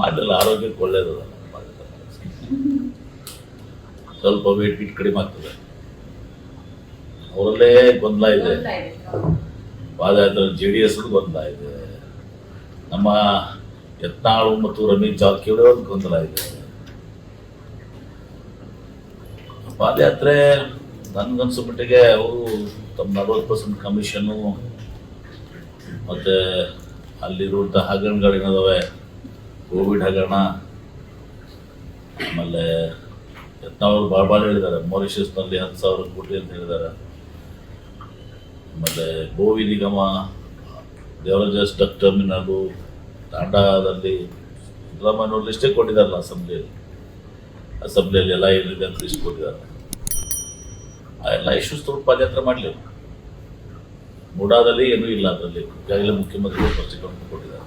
ಮಾಡಿಲ್ಲ ಆರೋಗ್ಯಕ್ಕೆ ಒಳ್ಳೆಯದಲ್ಲ ಸ್ವಲ್ಪ ವೇಟ್ ಗಿಟ್ ಕಡಿಮೆ ಆಗ್ತದೆ. ಅವರಲ್ಲೇ ಗೊಂದಲ ಇದೆ. ಪಾದಯಾತ್ರೆ ಜೆ ಡಿ ಎಸ್ ಗೊಂದಲ ಇದೆ. ನಮ್ಮ ಯತ್ನಾಳು ಮತ್ತು ರಮೇಶ್ ಜಾರಕಿಹೊಳಿ ಒಂದು ಗೊಂದಲ ಇದೆ. ಪಾದಯಾತ್ರೆ ನನ್ಗನ್ಸೋ ಮಟ್ಟಿಗೆ ಅವರು ತಮ್ಮ ನಲ್ವತ್ತು ಪರ್ಸೆಂಟ್ ಕಮಿಷನ್ನು ಮತ್ತು ಅಲ್ಲಿರುವಂಥ ಹಗರಣಗಳೇನದಾವೆ ಕೋವಿಡ್ ಹಗರಣ. ಆಮೇಲೆ ಎತ್ತವರು ಭಾಳ ಭಾಳ ಹೇಳಿದ್ದಾರೆ ಮಾರಿಷಸ್ನಲ್ಲಿ ಹತ್ತು ಸಾವಿರ ಕೋಟಿ ಅಂತ ಹೇಳಿದ್ದಾರೆ. ಆಮೇಲೆ ಗೋವಿ ನಿಗಮ, ದೇವರಾಜ ಸ್ಟಕ್ ಟರ್ಮಿನಲ್ಲು ತಾಂಡಾದಲ್ಲಿ ಸಿದ್ದರಾಮಯ್ಯನವ್ರು ಲಿಸ್ಟೇ ಕೊಟ್ಟಿದ್ದಾರಲ್ಲ ಅಸೆಂಬ್ಲಿಯಲ್ಲಿ. ಅಸೆಂಬ್ಲಿಯಲ್ಲಿ ಎಲ್ಲ ಏನಿದೆ ಅಂತ ಲಿಸ್ಟ್ ಕೊಟ್ಟಿದ್ದಾರೆ. ಆ ಎಲ್ಲ ಇಶ್ಯೂಸ್ ತೊಗೊಂಡು ಪಾದಯಾತ್ರೆ ಮಾಡಲಿಲ್ಲ ಮೂಡಾದಲ್ಲಿ ಏನೂ ಇಲ್ಲ ಅದರಲ್ಲಿ. ಈಗಾಗಲೇ ಮುಖ್ಯಮಂತ್ರಿಗಳು ಸ್ಪಷ್ಟೀಕರಣ ಕೊಟ್ಟಿದ್ದಾರೆ.